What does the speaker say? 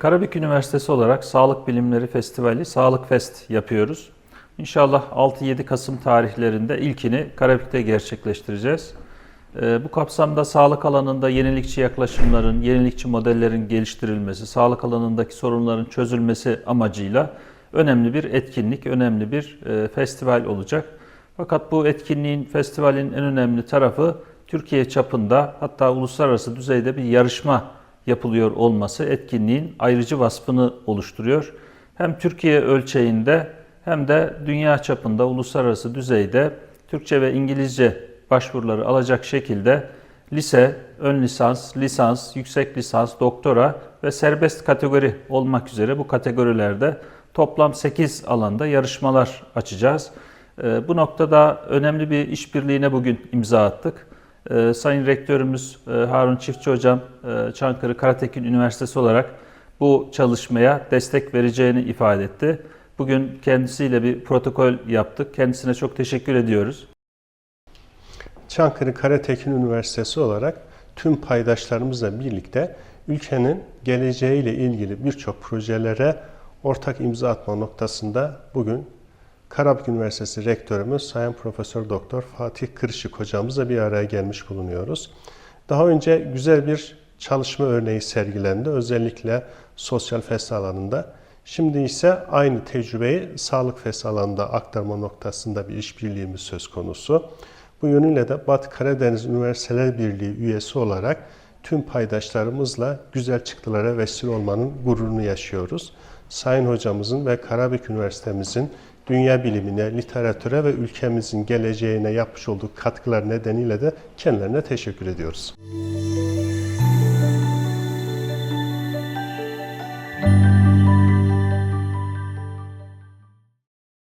Karabük Üniversitesi olarak Sağlık Bilimleri Festivali Sağlık Fest yapıyoruz. İnşallah 6-7 Kasım tarihlerinde ilkini Karabük'te gerçekleştireceğiz. Ee, bu kapsamda sağlık alanında yenilikçi yaklaşımların, yenilikçi modellerin geliştirilmesi, sağlık alanındaki sorunların çözülmesi amacıyla önemli bir etkinlik, önemli bir e, festival olacak. Fakat bu etkinliğin, festivalin en önemli tarafı Türkiye çapında hatta uluslararası düzeyde bir yarışma yapılıyor olması etkinliğin ayrıcı vasfını oluşturuyor. Hem Türkiye ölçeğinde hem de dünya çapında uluslararası düzeyde Türkçe ve İngilizce başvuruları alacak şekilde lise, ön lisans, lisans, yüksek lisans, doktora ve serbest kategori olmak üzere bu kategorilerde toplam 8 alanda yarışmalar açacağız. Ee, Bu noktada önemli bir işbirliğine bugün imza attık. Ee, Sayın Rektörümüz e, Harun Çiftçi Hocam e, Çankırı Karatekin Üniversitesi olarak bu çalışmaya destek vereceğini ifade etti. Bugün kendisiyle bir protokol yaptık. Kendisine çok teşekkür ediyoruz. Çankırı Karatekin Üniversitesi olarak tüm paydaşlarımızla birlikte ülkenin geleceğiyle ilgili birçok projelere ortak imza atma noktasında bugün Karabük Üniversitesi Rektörümüz Sayın Profesör Doktor Fatih Kırışık hocamızla bir araya gelmiş bulunuyoruz. Daha önce güzel bir çalışma örneği sergilendi. Özellikle sosyal fes alanında. Şimdi ise aynı tecrübeyi sağlık fes alanında aktarma noktasında bir işbirliğimiz söz konusu. Bu yönüyle de Batı Karadeniz Üniversiteler Birliği üyesi olarak tüm paydaşlarımızla güzel çıktılara vesile olmanın gururunu yaşıyoruz. Sayın hocamızın ve Karabük Üniversitemizin dünya bilimine, literatüre ve ülkemizin geleceğine yapmış olduğu katkılar nedeniyle de kendilerine teşekkür ediyoruz.